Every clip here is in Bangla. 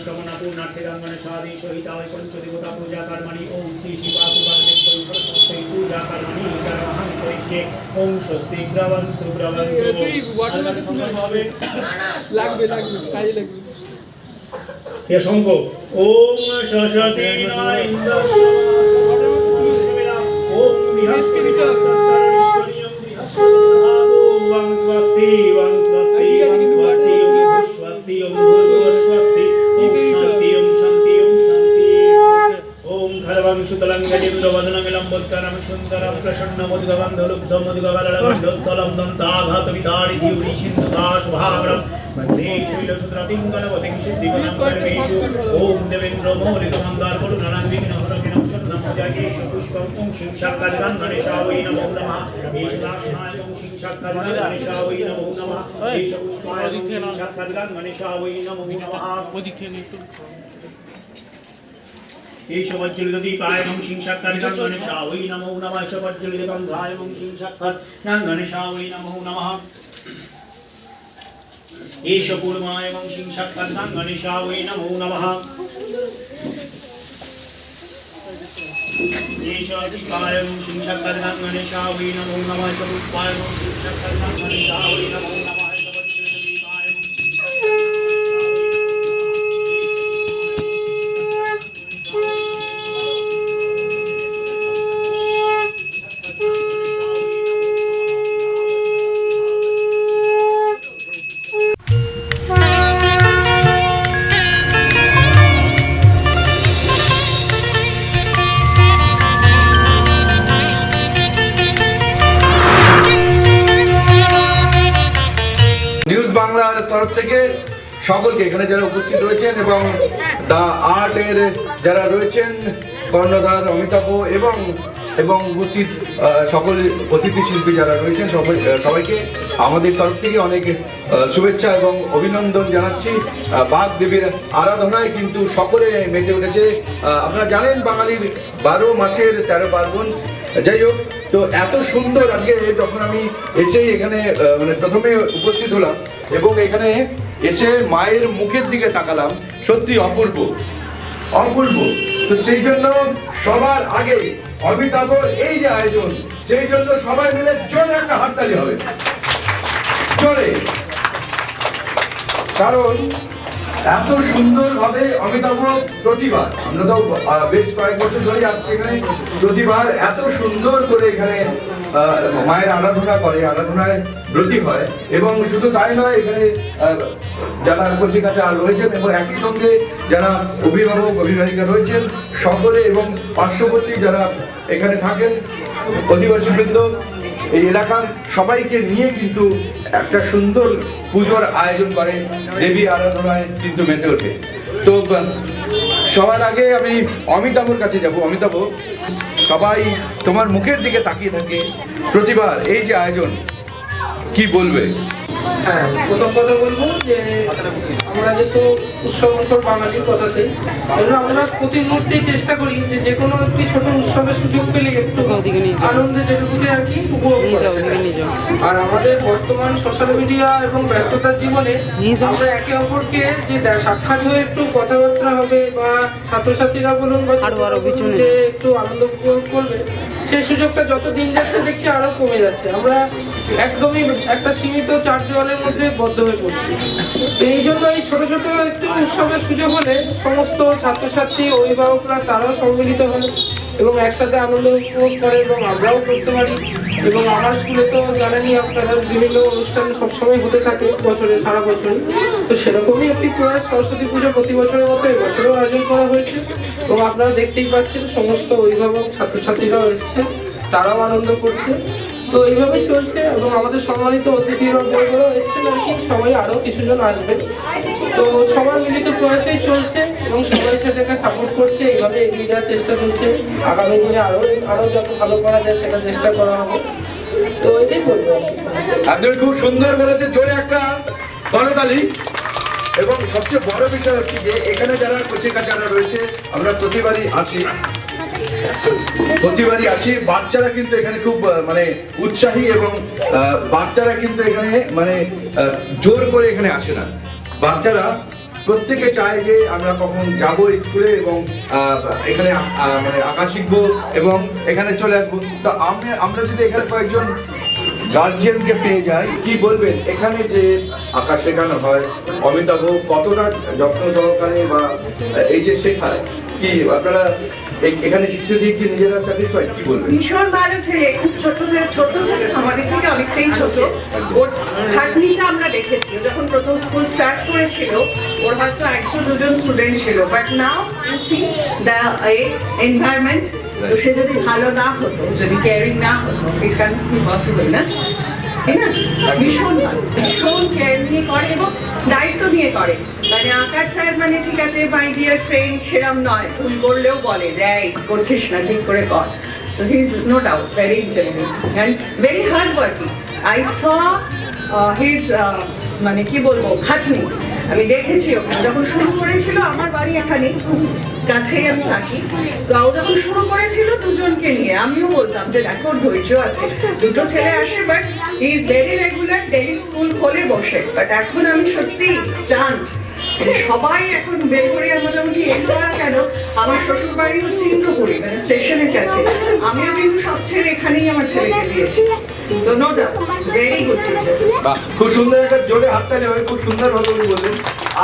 মনস্কামনা পূর্ণার্থে রাঙ্গনে সাদি সহিতা ওই পঞ্চদেবতা পূজা কর্মণি ওম শ্রী শিবাসুবাদে পরিষদস্যৈ পূজা কর্মণি করমহং করিষ্যে ওম স্বস্তি bottle হবে। লাগবে লাগবে কাজে লাগবে। এ শঙ্খ ওম সরস্বতী ওম হবে। স্বস্তি শুক্লং গজেন্দ্র বদনং লম্বোত্তরং সুন্দরং প্রসন্ন মুদ্গবন্ধ লুব্ধ দন্তাঘাত বিতাড়ি সিন্ধুতা শুভাগ্রম বন্দে শৈলসুত্রপিঙ্গলবতিং সিদ্ধিগুণং Please কয়েকটা short পরমেষু করে বলো। ওম দেবেন্দ্র মৌলিক মন্দার করুণাং বিঘ্ন হরকিনং চন্দ্রম পুষ্পং ওম গণেশাবৈ নমো নমঃ। ওম শিংসাক্কাদিগান গণেশাবৈ নমো নমঃ। এইশ পুষ্পায় ওম গণেশাবৈ নমো নমঃ। ওদিক থেকে এই সবজ্জলিতী পায় এবং সিং সাক্ষাৎ নাম গণেশা ওই নম নমঃ। সবজ্জলিত গন্ধা এবং সিং সাক্ষাৎ নাম গণেশা ওই নম নমঃ। সকলকে এখানে যারা উপস্থিত রয়েছেন এবং দা আর্টের যারা রয়েছেন, কর্ণধার অমিতাভ এবং এবং উপস্থিত সকল অতিথি শিল্পী যারা রয়েছেন, সবাই সবাইকে আমাদের তরফ থেকে অনেক শুভেচ্ছা এবং অভিনন্দন জানাচ্ছি। বাঘ দেবীর আরাধনায় কিন্তু সকলে মেতে উঠেছে। আপনারা জানেন বাঙালির বারো মাসের তেরো পার্বণ। যাই হোক, তো এত সুন্দর আজকে যখন আমি এসেই এখানে মানে প্রথমে উপস্থিত হলাম এবং এখানে এসে মায়ের মুখের দিকে তাকালাম। সত্যি অপূর্ব। অপূর্ব। তো সেই জন্য সবার আগে অমিতাভ এই যে আয়োজন, সেই জন্য সবাই মিলে চলে একটা হাততালি হবে। চলে কারণ এত সুন্দরভাবে অমিতাভ প্রতিবার আমরা তো বেশ কয়েক বছর ধরে আসছি এখানে প্রতিবার এত সুন্দর করে এখানে মায়ের আরাধনা করে, আরাধনায় ব্রতী হয়, এবং শুধু তাই নয়, এখানে যারা কচি কাছে আর রয়েছেন এবং একই সঙ্গে যারা অভিভাবক, অভিভাবিকা রয়েছেন, সকলে এবং পার্শ্ববর্তী যারা এখানে থাকেন অধিবাসী বৃন্দ এই এলাকার সবাইকে নিয়ে কিন্তু একটা সুন্দর পুজোর আয়োজন করে দেবী আরাধনায় কিন্তু মেতে ওঠে। তো, সবার আগে আমি অমিতাভর কাছে যাব। অমিতাভ, সবাই তোমার মুখের দিকে তাকিয়ে থাকে। প্রতিবার এই যে আয়োজন, কি বলবে? হ্যাঁ প্রথম কথা বলব যে আমরা যেহেতু উৎসবমুখর বাঙালির কথাতেই জন্য আমরা প্রতি মুহূর্তেই চেষ্টা করি যে যে কোনো একটি ছোট উৎসবের সুযোগ পেলে একটু আনন্দে যেটুকুনি আর কি উপভোগ। আর আমাদের বর্তমান সোশ্যাল মিডিয়া এবং ব্যস্ততার জীবনে আমরা একে অপরকে যে সাক্ষাৎ হয়ে একটু কথাবার্তা হবে বা ছাত্রছাত্রীরা বলুন বা যে একটু আনন্দ উপভোগ করবে সেই সুযোগটা যত দিন যাচ্ছে দেখছি আরও কমে যাচ্ছে। আমরা একদমই একটা সীমিত চার দেওয়ালের মধ্যে বদ্ধ হয়ে পড়ছে। এই জন্য এই ছোট ছোট একটু উৎসবের সুযোগ হলে সমস্ত ছাত্রছাত্রী, অভিভাবকরা তারাও সম্মিলিত হন এবং একসাথে আনন্দ উপভোগ করে এবং আমরাও করতে পারি। এবং আমার স্কুলে তো জানেনই আপনারা, বিভিন্ন অনুষ্ঠান সবসময় হতে থাকে বছরে, সারা বছর। তো সেরকমই একটি প্রয়াস সরস্বতী পুজো প্রতি বছরের মতো এবছরও আয়োজন করা হয়েছে। এবং আপনারা দেখতেই পাচ্ছেন, সমস্ত অভিভাবক, ছাত্রছাত্রীরাও এসছে, তারাও আনন্দ করছে। তো এইভাবেই চলছে এবং আমাদের সম্মানিত অতিথিরাও এসেছেন আর কি। সবাই আরও কিছুজন আসবে তো সবার মিলিত প্রয়াসেই চলছে এবং সবাই সেটাকে সাপোর্ট করছে, এইভাবে এগিয়ে যাওয়ার চেষ্টা করছে। আগামী দিনে আরও আরও যত ভালো করা যায় সেটা চেষ্টা করা হবে। তো এটাই বলব। একদম খুব সুন্দর বলেছে জোরে একটা করতালি এবং সবচেয়ে বড় বিষয় হচ্ছে যে এখানে যারা কচি কাচারা রয়েছে, আমরা প্রতিবারই আসি। প্রতিবারই আসি বাচ্চারা কিন্তু এখানে খুব মানে উৎসাহী এবং বাচ্চারা কিন্তু এখানে মানে জোর করে এখানে আসে না। বাচ্চারা প্রত্যেকে চায় যে আমরা কখন যাব স্কুলে এবং এখানে মানে আঁকা শিখব এবং এখানে চলে আসব। তো আমরা আমরা যদি এখানে কয়েকজন গার্জিয়ানকে পেয়ে যাই, কি বলবেন? এখানে যে আঁকা শেখানো হয়, অমিতাভ কতটা যত্ন সহকারে বা এই যে শেখায়, কি আপনারা এখানে শিখতে দিয়ে কি নিজেরা স্যাটিসফাইড কি বলবেন? ভীষণ ভালো ছেলে খুব ছোট ছেলে ছোট ছেলে আমাদের থেকে অনেকটাই ছোট। ওর খাটনিটা আমরা দেখেছি। যখন প্রথম স্কুল স্টার্ট করেছিল ওর হয়তো একজন দুজন স্টুডেন্ট ছিল। But now you see the environment তো সে যদি ভালো না হতো যদি কেয়ারিং না হতো ইট ক্যান বি পসিবল না? তাই না? ভীষণ ভীষণ কেয়ার নিয়ে করে এবং দায়িত্ব নিয়ে করে। মানে আকার স্যার মানে ঠিক আছে মাই ডিয়ার ফ্রেন্ড সেরম নয়। ভুল করলেও বলে যে করছিস না, ঠিক করে কর। তো no doubt very intelligent and very hard working I saw his মানে কি বলব, খাটনি। আমি দেখেছি ওখানে। যখন শুরু করেছিল, আমার বাড়ি এখানে কাছেই আমি থাকি। তো ও যখন শুরু করেছিল দুজনকে নিয়ে, আমিও বলতাম যে দেখো, ধৈর্য আছে। দুটো ছেলে আসে but is very regular daily school খোলে বসে। বাট এখন আমি সত্যি স্টান্ট সবাই এখন বেলঘড়িয়া মোটামুটি এলাকা কেন? আমার শ্বশুর বাড়ি হচ্ছে ইন্দ্রপুরি মানে স্টেশনের কাছে। আমিও কিন্তু সব ছেলে এখানেই আমার ছেলেকে দিয়েছি। তো no doubt very good teacher খুব সুন্দর একটা জোরে হাততালি হবে খুব সুন্দর ভাবে উনি বললেন।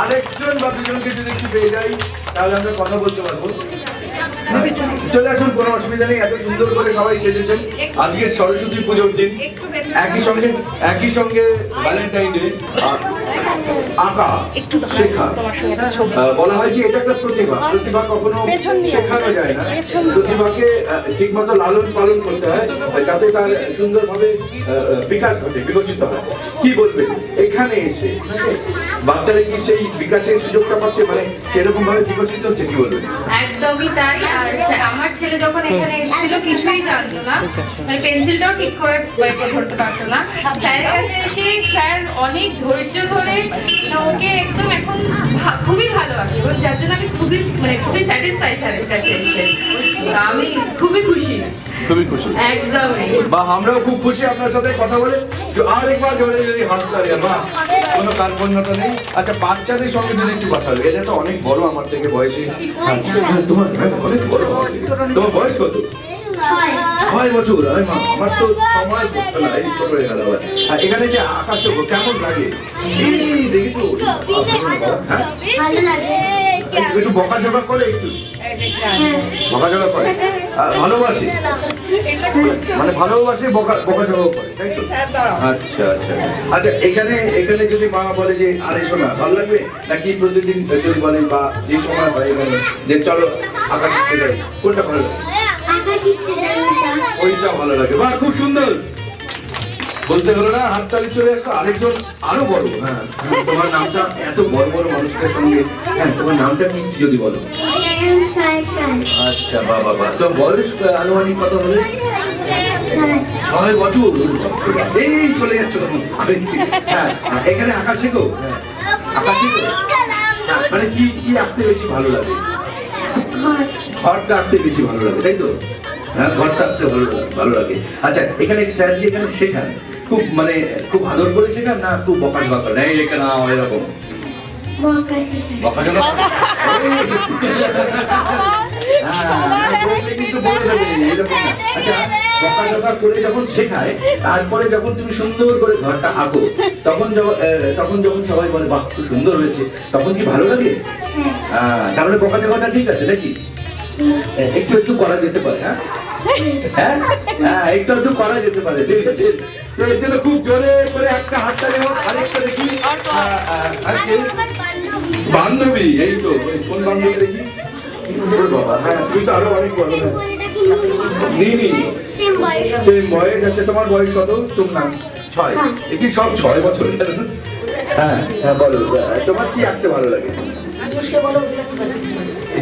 আরেকজন বা দুজনকে যদি একটু পেয়ে যাই তাহলে আমরা কথা বলতে পারব। চলে আসুন। কোনো অসুবিধা নেই এত সুন্দর করে সবাই সেজেছেন। আজকে সরস্বতী পুজোর দিন। একই সঙ্গে একই সঙ্গে ভ্যালেন্টাইন ডে আঁকা শেখা। বলা হয় যে এটা একটা প্রতিভা। প্রতিভা কখনো শেখানো যায় না। প্রতিভাকে ঠিক মতো লালন পালন করতে হয় যাতে তার সুন্দরভাবে বিকাশ ঘটে বিকশিত হয়। কি বলবেন এখানে এসে বাচ্চারা কি সেই বিকাশের সুযোগটা পাচ্ছে? মানে সেরকম ভাবে বিকশিত হচ্ছে কি বলবেন একদমই তাই। আমার ছেলে যখন এখানে এসেছিল কিছুই জানতো না। মানে পেন্সিলটাও ঠিক করে করে ধরতে পারতো না। স্যারের কাছে এসে স্যার অনেক ধৈর্য ধরে না ওকে একদম এখন ভা- খুবই ভালো আঁকে এবং যার জন্য আমি খুবই মানে খুবই স্যাটিসফাই স্যারের কাছে এসে। আমি খুবই খুশি। খুবই খুশি। একদমই। বা আমরাও খুব খুশি আপনার সাথে কথা বলে। তো আরেকবার জোরে যদি হাত তালি বা কোনো কার্পণ্যতা নেই। আচ্ছা বাচ্চাদের সঙ্গে যদি একটু কথা বলি এটা তো অনেক বড় আমার থেকে বয়সে। হ্যাঁ, তোমার হ্যাঁ, অনেক বড়। তোমার বয়স কত? ছয় বছর আরে আমার তো সময় করতে না, এই ছোট হয়ে গেল আর এখানে যে আকাশ কেমন লাগে? এই দেখি তো হ্যাঁ ভালো লাগে একটু বকাঝকা করে একটু। বকাঝকা করে। আর ভালোবাসে? মানে ভালোবাসে, বকা বকাঝকা করে, তাই তো? আচ্ছা আচ্ছা। আচ্ছা এখানে এখানে যদি মা বলে যে, আরে শোনা ভালো লাগবে? নাকি প্রতিদিন যদি বলে, বা, যে সময় হয় যে চলো আকাশ কোনটা ভালো লাগে? ওইটা ভালো লাগে। বাহ খুব সুন্দর। বলতে হলো না হাততালি চলে আসতো আরেকজন আরও বড়। হ্যাঁ হ্যাঁ, তোমার নামটা এত বড় বড় মানুষের সঙ্গে হ্যাঁ তোমার নামটা কি যদি বলো। আচ্ছা বাবা বাবা তো বয়স আনুমানিক কত হবে? ছয় বছর। এই চলে যাচ্ছ। হ্যাঁ হ্যাঁ, এখানে আঁকা শেখো হ্যাঁ, আঁকা শেখো মানে কি কি আঁকতে বেশি ভালো লাগে? ঘরটা আঁকতে বেশি ভালো লাগে তাই তো? হ্যাঁ ঘরটা আঁকতে ভালো লাগে ভালো লাগে। আচ্ছা এখানে স্যার যে এখানে শেখান। খুব মানে খুব আদর করে শেখান না খুব বকা রেখে এরকম। বকা বলে এরকম না। শেখায় তারপরে যখন তুমি সুন্দর করে ঘরটা আঁকো তখন তখন যখন সবাই বলে বাহ খুব সুন্দর হয়েছে তখন কি ভালো লাগে? আহ, তাহলে বকাঝকাটা ঠিক আছে নাকি? একটু একটু করা যেতে পারে হ্যাঁ? হ্যাঁ? হ্যাঁ একটু একটু করা যেতে পারে ঠিক আছে। তো এর জন্য খুব জোরে করে একটা হাতটা নেব আরেকটা দেখি। বান্ধবী এই তো কোন বান্ধবী দেখি? বাবা হ্যাঁ তুই তো আরও অনেক বড়। হ্যাঁ। নিনি সেম বয়স আছে তোমার বয়স কত? তোর নাম? ছয়। এ কি সব ছয় বছর হ্যাঁ হ্যাঁ বলো তোমার কি আঁকতে ভালো লাগে? এই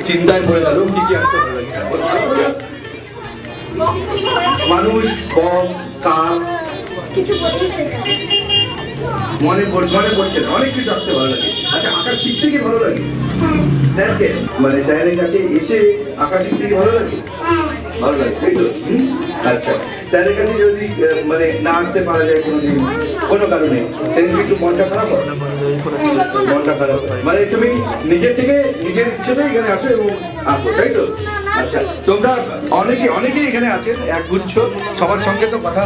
চিন্তায় পড়ে গেল কি কি হ্যাঁ, বলো। মানুষ বলতে পেরেছে মনে মনে পড়ছে না অনেক কিছু আঁকতে ভালো লাগে। আচ্ছা আঁকা শিখতে কি ভালো লাগে? মানে স্যারের কাছে এসে আঁকা শিখতে কি ভালো লাগে? ভালো লাগে তাই তো? আচ্ছা স্যারের কাছে যদি মানে না আসতে পারা যায় কোনোদিন কোনো কারণে সেদিন একটু মনটা খারাপ হয়? মনটা খারাপ মানে তুমি নিজের থেকে নিজের ইচ্ছেতে এখানে আসো এবং তাই তো? আচ্ছা তোমরা অনেকে অনেকেই এখানে আছেন এক গুচ্ছ সবার সঙ্গে তো কথা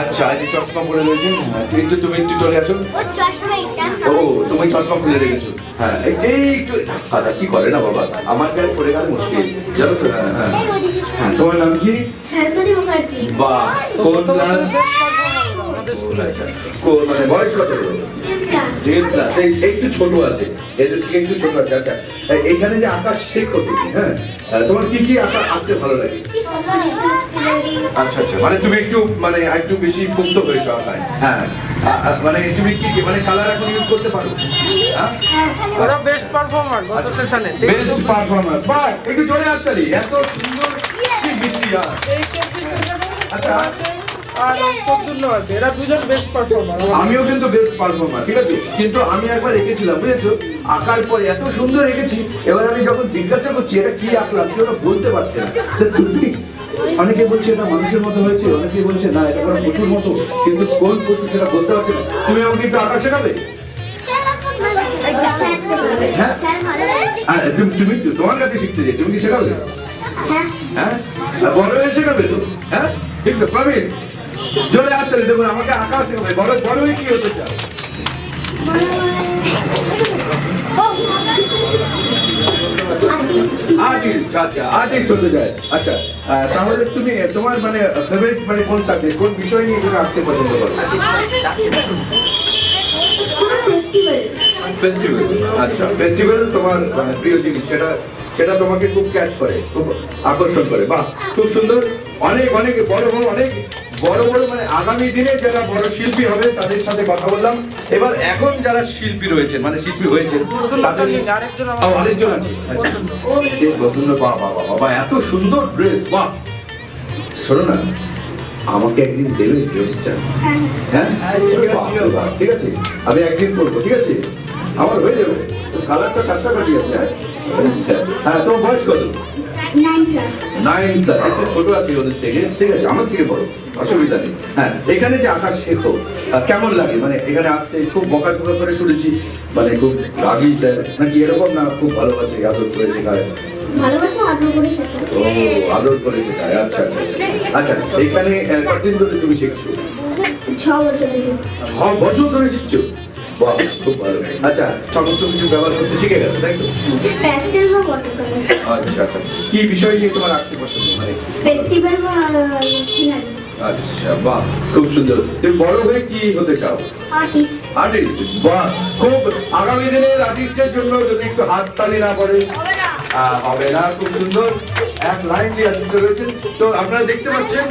আচ্ছা এই চশমা পরে রয়েছেন হ্যাঁ, একটু তুমি একটু চলে আসো। ওর চশমা এটা ও তুমি চশমা খুলে রেখেছো। হ্যাঁ এই- একটু দাদা কি করে না বাবা? আমার গায়ে পড়ে গেলে মুশকিল। জানো তো হ্যাঁ হ্যাঁ। হ্যাঁ তোমার নাম কি? বা কোন ক্লাস মানে বয়স কত টেন ক্লাস এই একটু ছোট আছে। এদের থেকে একটু ছোট আছে। আচ্ছা এইখানে যে আঁকা শেখো তুমি হ্যাঁ? তোমার কি কি আঁকা আঁকতে ভালো লাগে? আচ্ছা আচ্ছা। মানে তুমি একটু মানে একটু বেশি মুক্ত হয়েছো আঁকায় হ্যাঁ। মানে তুমি কি মানে কালার এখন ইউজ করতে পারো? হ্যাঁ? ওরা বেস্ট পারফর্মার গত সেশনে বেস্ট পারফরম্যান্স বাহ একটু জোরে হাততালি এত সুন্দর কি মিষ্টি গান এই কেপসি আচ্ছা। আর প্রদ্যুন্ন আছে। এরা দুজন বেস্ট পারফর্মার আমিও কিন্তু বেস্ট পারফর্মার ঠিক আছে? কিন্তু আমি একবার এঁকেছিলাম বুঝেছ? আঁকার পর এত সুন্দর এঁকেছি এবার আমি যখন জিজ্ঞাসা করছি এটা কি আঁকলাম কেউ তো বলতে পারছে না। তুমি অনেকে বলছে এটা মানুষের মতো হয়েছে অনেকে বলছে না এটা কোনো পশুর মতো। কিন্তু কোন পশু সেটা বলতে পারছে না। তুমি আমাকে একটু আঁকা শেখাবে? হ্যাঁ? লাগে তুমি তোমার কাছে শিখতে চাই তুমি কি শেখাবে? হ্যাঁ। হ্যাঁ? বড় হয়ে শেখাবে তো? হ্যাঁ? ঠিক তো প্রমিস। জোরে হাত তালি আমাকে শেখাবে বড় বড় হয়ে কি হতে চাও আর্টিস্ট আচ্ছা আর্টিস্ট হতে যায় আচ্ছা তাহলে তুমি তোমার মানে ফেভারিট মানে কোন সাবজেক্ট কোন বিষয় নিয়ে তুমি আঁকতে পছন্দ করো? ফেস্টিভ্যাল ফেস্টিভ্যাল আচ্ছা ফেস্টিভ্যাল তোমার মানে প্রিয় জিনিস সেটা সেটা তোমাকে খুব ক্যাচ করে খুব আকর্ষণ করে। বাহ খুব সুন্দর। অনেক অনেক বড় বড় অনেক বড় বড় মানে আগামী দিনে যারা বড় শিল্পী হবে তাদের সাথে কথা বললাম। এবার এখন যারা শিল্পী রয়েছে মানে শিল্পী হয়েছে তাদের আরেকজন আছে। আচ্ছা। এত সুন্দর ড্রেস বাহ। শোনো না আমাকে একদিন দেবে ড্রেসটা? হ্যাঁ। বাহ, ঠিক আছে। আমি একদিন করব ঠিক আছে? আমার হয়ে যাবে। কালারটা কাছাকাছি আছে হ্যাঁ? আচ্ছা। হ্যাঁ তোমার বয়স কত? নাইন ক্লাস একটু ছোট আছে ওদের থেকে। ঠিক আছে আমার থেকে বড় অসুবিধা নেই। হ্যাঁ এখানে যে আঁকা শেখো আহ, কেমন লাগে? মানে এখানে আসতে খুব বকাঝকা করে শুনেছি মানে খুব রাগি স্যার। নাকি এরকম না খুব ভালোবাসে আদর করে শেখায়? ও আদর করে শেখায় আচ্ছা আচ্ছা আচ্ছা। এখানে কতদিন ধরে তুমি শিখছো? ছ বছর ধরে শিখছো? বাহ খুব ভালো। আচ্ছা সমস্ত কিছু ব্যবহার করতে শিখে গেছো তাই তো? প্যাস্টেল বা ওয়াটার আচ্ছা আচ্ছা। কি বিষয় নিয়ে তোমার আঁকতে পছন্দ মানে ফেস্টিভ্যাল বা আচ্ছা বাহ খুব সুন্দর। তুমি বড় হয়ে কি হতে চাও? আর্টিস্ট আর্টিস্ট বাহ খুব আগামী দিনের আর্টিস্টের জন্য যদি একটু হাত তালি না করে আহ, হবে না খুব সুন্দর। এক লাইন দিয়ে আর্টিস্ট রয়েছেন তো আপনারা দেখতে পাচ্ছেন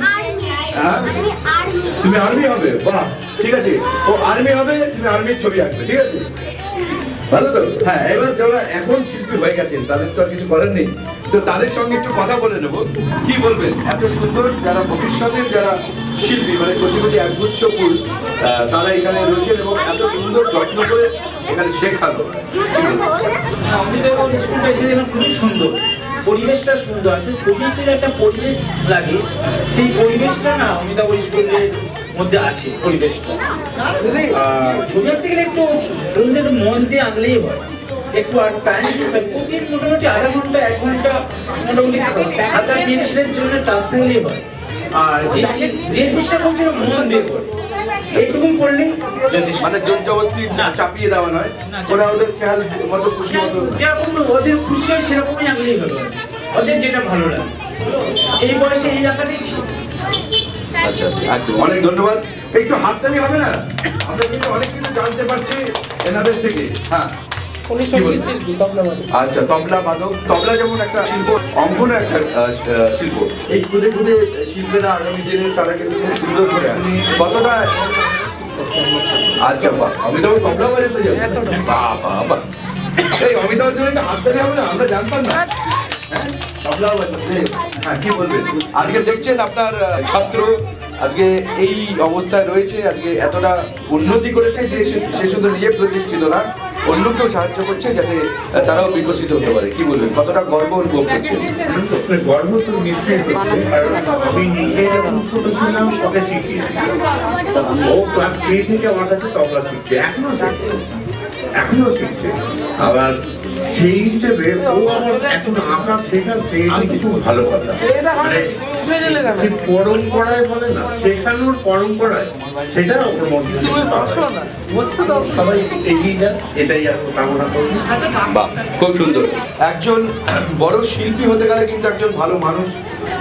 তুমি আর্মি হবে? বাহ ঠিক আছে। ও আর্মি হবে তুমি আর্মির ছবি আঁকবে ঠিক আছে? ভালো তো? হ্যাঁ এবার যারা এখন শিল্পী হয়ে গেছেন তাদের তো আর কিছু করার নেই। তো তাদের সঙ্গে একটু কথা বলে নেব। কি বলবেন? এত সুন্দর যারা ভবিষ্যতের যারা শিল্পী মানে কোটি কোটি একগুচ্ছ ফুল তারা এখানে রয়েছেন এবং এত সুন্দর যত্ন করে এখানে শেখানো? আমি যখন স্কুলটা এসেছিলাম খুবই সুন্দর। পরিবেশটা সুন্দর আসলে ছবিতে একটা পরিবেশ লাগে, সেই পরিবেশটা না অমিতাভ স্কুলের মধ্যে আছে, পরিবেশটা। ছবি আঁকতে গেলে একটু ধরুন মন দিয়ে আঁকলেই হয়। একটু আর টাইম প্রতিদিন মোটামুটি আধা ঘণ্টা, এক ঘণ্টা মোটামুটি হাতার পেন্সিলের জন্য টাচ দিলেই হয়। আর যে জিনিসটা করছে মন দিয়ে করে। এইটুকু করলেই মানে জোর চাপিয়ে দেওয়া নয় ওরা ওদের খেয়াল মতো খুশি মতো যেরকম ওদের খুশি হয় সেরকমই আনলেই হলো ওদের যেটা ভালো লাগে। এই বয়সে এই আঁকাটাই আচ্ছা আচ্ছা অনেক ধন্যবাদ। একটু হাততালি হবে না? আমরা কিন্তু অনেক কিছু জানতে পারছি এনাদের থেকে। হ্যাঁ। আচ্ছা তবলা বাদক তবলা যেমন একটা শিল্প অঙ্কন একটা শিল্প। এই খুদে শিল্পীরা আগামী দিনে তারা কিন্তু খুব সুন্দর করে কতটা? আচ্ছা বাহ অমিতাভ তবলা বাজাতে বাহ এই অমিতাভের জন্য একটা হাততালি হবে না? আমরা জানতাম না। হ্যাঁ? তবলা বাজাতে হ্যাঁ কি বলবেন? আজকে দেখছেন আপনার ছাত্র। আজকে এই অবস্থায় রয়েছে। আজকে এতটা উন্নতি করেছে যে সে- শুধু নিজে প্রতিষ্ঠিত না অন্যকেও সাহায্য করছে যাতে তারাও বিকশিত হতে পারে। কি বলবেন? কতটা গর্ব অনুভব করছে গর্ব তো নিশ্চয়ই আমি নিজে যখন ছোট ছিলাম ওকে শিখিয়েছি ও ক্লাস থ্রি থেকে আমার কাছে তবলা শিখছে। এখনও শিখছে। এখনও শিখছে। আবার সেই হিসেবে ও আমার এখন আঁকা শেখাচ্ছে এটা কিছু ভালো কথা। মানে যে পরম্পরায় বলে না শেখানোর পরম্পরায়। সেটা ওর মধ্যে। সবাই এগিয়ে যান এটাই কামনা করব। বাহ খুব সুন্দর। একজন বড় শিল্পী হতে গেলে কিন্তু একজন ভালো মানুষ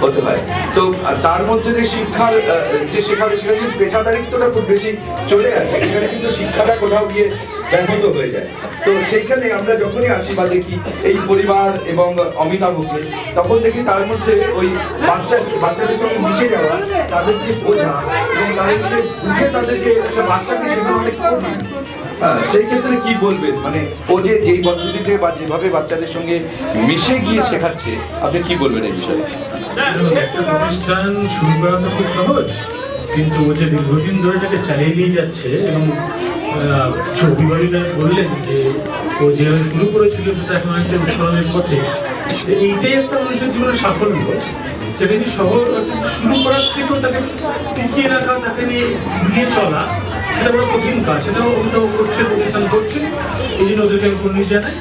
হতে হয়। তো তার মধ্যে যে শিক্ষার আহ, যে শেখাবে সেখানে কিন্তু পেশাদারিত্বটা খুব বেশি চলে আসে। এখানে কিন্তু শিক্ষাটা কোথাও গিয়ে ব্যাহত হয়ে যায়। তো সেইখানে আমরা যখনই বা দেখি এই পরিবার এবং অমিতাভকে তখন দেখি তার মধ্যে ওই বাচ্চা বাচ্চাদের সঙ্গে মিশে যাওয়া তাদেরকে বোঝা এবং তাদেরকে বুঝে তাদেরকে একটা বাচ্চাকে শেখানো অনেক হ্যাঁ, সেই ক্ষেত্রে কি বলবেন? মানে ও যে যেই পদ্ধতিতে বা যেভাবে বাচ্চাদের সঙ্গে মিশে গিয়ে শেখাচ্ছে আপনি কি বলবেন এই বিষয়ে? একটা প্রতিষ্ঠান শুরু করা তো খুব সহজ কিন্তু ও যে দীর্ঘদিন ধরে এটাকে চালিয়ে নিয়ে যাচ্ছে এবং ছবিবাড়িরা বললেন যে, ও যেভাবে শুরু করেছিল সেটা এখন একটা উৎসবের পথে। এইটাই একটা মানুষের জীবনে সাফল্য। যেটা কি শহর শুরু করার থেকেও তাকে টিকিয়ে রাখা, তাকে নিয়ে নিয়ে চলা, সেটা বড় কঠিন কাজ। সেটাও ওটাও করছে প্রতিষ্ঠান করছে এই জন্য ওদেরকে আমি কর্মী জানাই।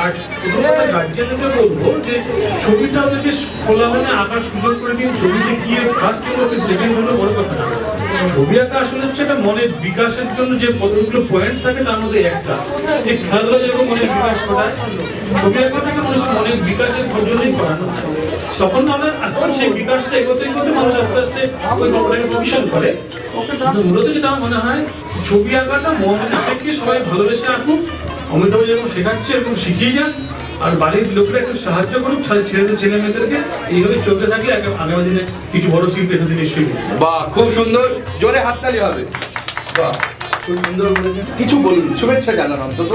আর প্রথমত গার্জিয়ানকে বলব যে, ছবিটা ওদেরকে খোলা মানে আঁকার সুযোগ করে দিন। ছবিতে গিয়ে ফার্স্ট হলো সেকেন্ড হলো বড় কথা না। ছবি আঁকা আসলে হচ্ছে একটা মনের বিকাশের জন্য যে কতগুলো পয়েন্ট থাকে, তার মধ্যে একটা। যে খেলাধুলা যেরকম মনের বিকাশ ঘটায়, ছবি আঁকাটাকে মানুষের মনের বিকাশের জন্যই করানো হয়। তখন আমরা আস্তে আস্তে সেই বিকাশটা এগোতে এগোতে মানুষ আস্তে আস্তে ওই গল্পটাকে প্রভিশন করে। মূলত যেটা আমার মনে হয়, ছবি আঁকাটা মন থেকে সবাই ভালোবেসে আঁকুক, অমিতাভ যেরকম শেখাচ্ছে, এরকম শিখিয়ে যান আর বাড়ির লোকেরা একটু সাহায্য করুক ছেলে- ছেলেদের ছেলে মেয়েদেরকে। এইভাবে চলতে থাকলে আগে- আগামী দিনে কিছু বড় শিল্পী এখানে নিশ্চয়ই। বাহ খুব সুন্দর। জোরে হাততালি হবে। বাহ খুব সুন্দর বলেছেন। কিছু বলুন শুভেচ্ছা জানান অন্তত।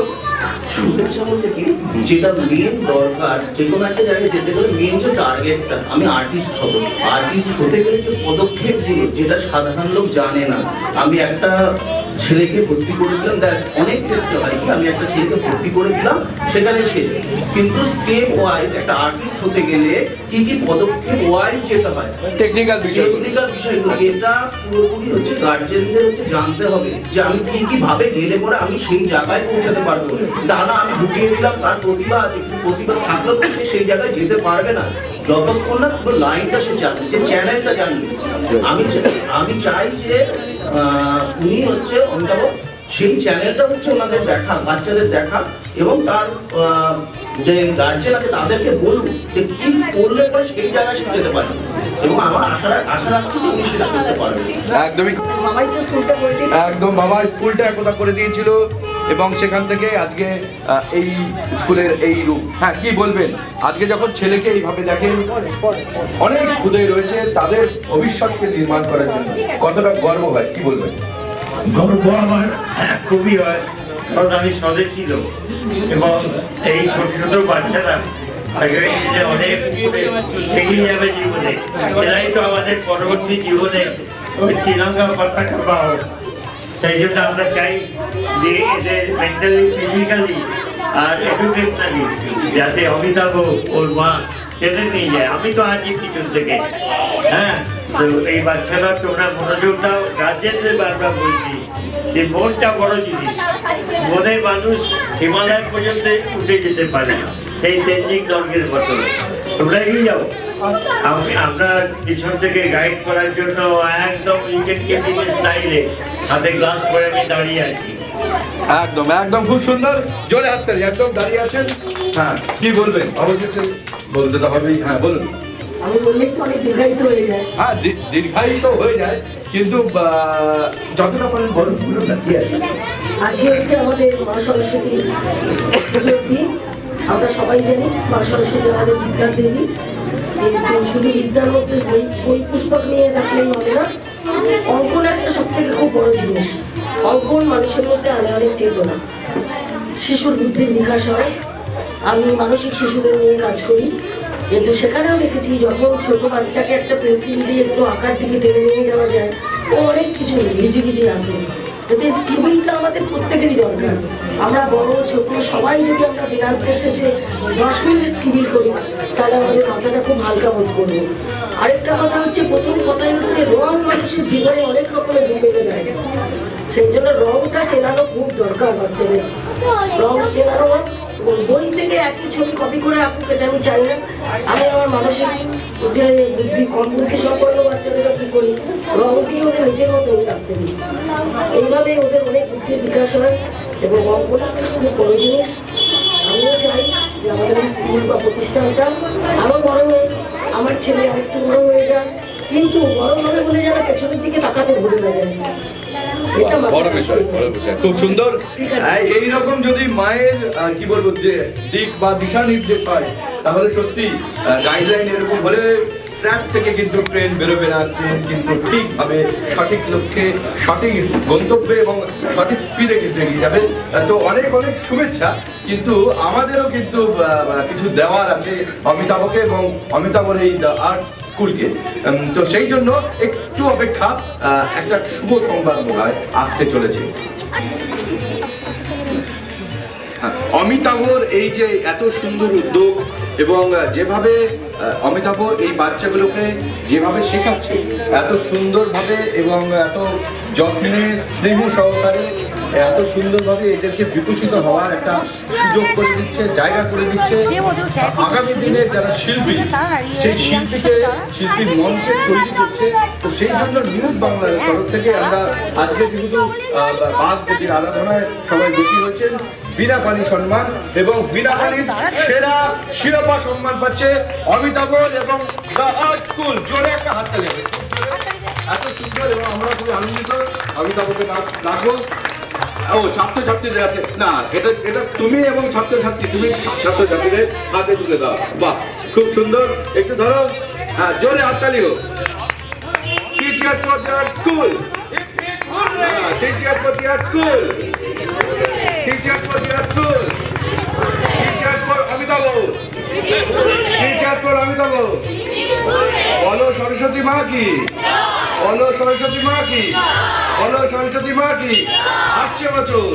শুভেচ্ছা বলতে কি যেটা মেন দরকার যে কোনো একটা জায়গায় যেতে গেলে মেন যে টার্গেটটা আমি আর্টিস্ট হব। আর্টিস্ট হতে গেলে যে পদক্ষেপগুলো যেটা সাধারণ লোক জানে না আমি একটা ছেলেকে ভর্তি করে দিলাম ব্যাস অনেক ক্ষেত্রে হয় কি আমি একটা ছেলেকে ভর্তি করে দিলাম সেখানে সে কিন্তু স্টেপ ওয়াইজ একটা আর্টিস্ট হতে গেলে কি কি পদক্ষেপ ওয়াইজ যেতে হয়? টেকনিক্যাল বিষয় টেকনিক্যাল বিষয়গুলো। এটা পুরোপুরি হচ্ছে গার্জেনদের হচ্ছে জানতে হবে যে আমি কি কি ভাবে গেলে পরে আমি সেই জায়গায় পৌঁছাতে পারব। তা না আমি ঢুকিয়ে দিলাম তার প্রতিভা আছে কিন্তু প্রতিভা থাকলেও তো সে সেই জায়গায় যেতে পারবে না। যতক্ষণ না পুরো লাইনটা সে জানবে যে চ্যানেলটা জানবে আমি আমি চাই যে উনি হচ্ছে অমিতাভ সেই চ্যানেলটা হচ্ছে ওনাদের দেখা বাচ্চাদের দেখা এবং তার আহ, যে গার্জেন আছে তাদেরকে বলুন যে কি করলে পরে সেই জায়গায় সে যেতে পারে এবং আমার আশা আশা রাখছি যে উনি সেটা করতে পারবেন। একদমই মামাই তো স্কুলটা করে দিয়েছে একদম বাবা স্কুলটা একতা করে দিয়েছিল এবং সেখান থেকে আজকে আহ, এই স্কুলের এই রূপ হ্যাঁ কি বলবেন? আজকে যখন ছেলেকে এইভাবে দেখেন অনেক খুদে রয়েছে তাদের ভবিষ্যৎকে নির্মাণ করার জন্য। কতটা গর্ব হয় কি বলবেন? গর্ব আমার খুবই হয়। কারণ আমি স্বদেশী লোক এবং এই ছোট ছোট বাচ্চারা অনেক এগিয়ে যাবে জীবনে, এরাই তো আমাদের পরবর্তী জীবনে ওই সেই জন্য আমরা চাই যে মেন্টালি আর যাতে অমিতাভ ওর মা টেনে নিয়ে যায়। আমি তো আছি পিছন থেকে। হ্যাঁ তো এই বাচ্চারা তোমরা মনোযোগ দাও গার্জেনদের বারবার বলছি যে মনটা বড় জিনিস। মনে মানুষ হিমালয় পর্যন্ত উঠে যেতে পারে সেই তেঞ্জিং দর্গের মতো তোমরা এগিয়ে যাও। আমি আমরা পিছন থেকে গাইড করার জন্য একদম উইকেট কিপিং স্টাইলে হাতে গ্লাস পরে আমি দাঁড়িয়ে আছি। একদম একদম খুব সুন্দর। জোরে হাততালি একদম দাঁড়িয়ে আছেন? হ্যাঁ। কি বলবেন? অবশেষে বলতে তো হবেই। হ্যাঁ বলুন। আমি বললেই তো অনেক দীর্ঘায়িত হয়ে যায়? হ্যাঁ দীর্ঘায়িত হয়ে যায় কিন্তু যতটা পারেন বলুন বলুন না কি আছে। আজকে হচ্ছে আমাদের মা সরস্বতী পুজোর দিন আমরা সবাই জানি মা সরস্বতী আমাদের বিদ্যার দেবী। কিন্তু শুধু বিদ্যার মধ্যে বই বই পুস্তক নিয়ে রাখলেই হবে না অঙ্কন একটা সব থেকে খুব বড় জিনিস। অঙ্কন মানুষের মধ্যে আনে অনেক চেতনা। শিশুর বুদ্ধির বিকাশ হয়। আমি মানসিক শিশুদের নিয়ে কাজ করি। কিন্তু সেখানেও দেখেছি যখন ছোট বাচ্চাকে একটা পেন্সিল দিয়ে একটু আঁকার দিকে টেনে নিয়ে যাওয়া যায়, ও অনেক কিছু ঘিজি ঘিজি আঁকে। যাতে স্কিমিংটা আমাদের প্রত্যেকেরই দরকার। আমরা বড়, ছোট, সবাই যদি আমরা বিনান্তের শেষে দশ মিনিট স্কিমিং করি, তাহলে আমাদের মাথাটা খুব হালকা বোধ করব। আরেকটা কথা হচ্ছে, প্রথম কথাই হচ্ছে, রং মানুষের জীবনে অনেক রকমের ভূমিকা দেয় সেই জন্য রংটা চেনানো খুব দরকার বাচ্চাদের। রং চেনানো বই থেকে একই ছবি কপি করে আঁকুক, এটা আমি চাই না। আমি আমার মানসিক যে বুদ্ধি কম বুদ্ধি সম্পন্ন বাচ্চাদের কী করি? রং দিয়ে ওদের নিজের মতো রাখতে দিই এইভাবে ওদের অনেক বুদ্ধির বিকাশ হয় এবং অঙ্কটা খুব বড় জিনিস। আমিও চাই যে আমাদের স্কুল বা প্রতিষ্ঠানটা আরও বড় হোক, আমার ছেলে আরেকটু বড় হয়ে যাক। কিন্তু বড় হবে বলে যেন পেছনের দিকে তাকাতে ভুলে না যায় বড় বিষয় বড় বিষয়। খুব সুন্দর। এই যদি মায়ের কি বলব, যে দিক বা দিশা নির্দেশ হয় তাহলে সত্যি গাইডলাইন এরকম হলে ট্র্যাক থেকে কিন্তু ট্রেন বেরোবে না কিন্তু ঠিকভাবে সঠিক লক্ষ্যে, সঠিক গন্তব্যে এবং সঠিক স্পিডে কিন্তু এগিয়ে যাবে। তো অনেক অনেক শুভেচ্ছা। কিন্তু আমাদেরও কিন্তু কিছু দেওয়ার আছে অমিতাভকে এবং অমিতাভর এই আর্ট স্কুলকে। তো সেই জন্য একটু অপেক্ষা একটা শুভ সংবাদ হয় আসতে চলেছে। হ্যাঁ, অমিতাভর এই যে এত সুন্দর উদ্যোগ এবং যেভাবে অমিতাভ এই বাচ্চাগুলোকে যেভাবে শেখাচ্ছে এত সুন্দরভাবে এবং এত যত্নে স্নেহ সহকারে এত সুন্দরভাবে এদেরকে বিকশিত হওয়ার একটা সুযোগ করে দিচ্ছে জায়গা করে দিচ্ছে। আগামী দিনে যারা শিল্পী সেই শিল্পীকে শিল্পীর মনকে তৈরি করছে তো সেই জন্য নিউজ বাংলার তরফ থেকে আমরা আজকে আহ, বাঘ দেবীর আরাধনায় সবাই ব্রতী হয়েছেন বিনা পানি সম্মান এবং বিনা পানির সেরা শিরোপা সম্মান পাচ্ছে অমিতাভ এবং স্কুল জোরে একটা হাত তালি এত সুন্দর এবং আমরা খুবই আনন্দিত। অমিতাভকে ডাকবো ও ছাত্রছাত্রীদের হাতে না এটা এটা তুমি এবং ছাত্রছাত্রী তুমি ছাত্রছাত্রীদের হাতে তুলে দাও। বাহ খুব সুন্দর। একটু ধরো। হ্যাঁ জোরে হাততালি হোক। Teachers for the school. Teachers for the school. Teachers for the school. Teachers for Amitabh. Teachers for Amitabh. বলো সরস্বতী মা কি? বলো সরস্বতী মা কি? বলো সরস্বতী মা কি? আসছে বছর।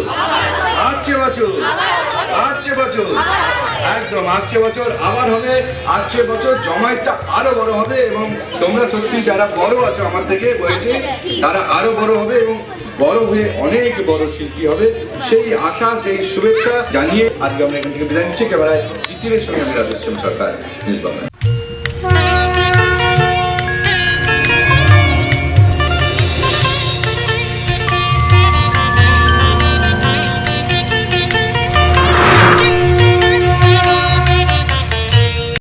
আসছে বছর। আসছে বছর। একদম আসছে বছর, আবার হবে। আসছে বছর, জমায়েতটা আরও বড় হবে এবং তোমরা সত্যি যারা বড় আছো আমার থেকে বয়সে তারা আরও বড় হবে এবং বড় হয়ে অনেক বড় শিল্পী হবে। সেই আশা, সেই শুভেচ্ছা জানিয়ে আজকে আমরা এখান থেকে বিদায় নিচ্ছি। ক্যামেরায় জিতিনের সঙ্গে আমি রাজেশ সরকার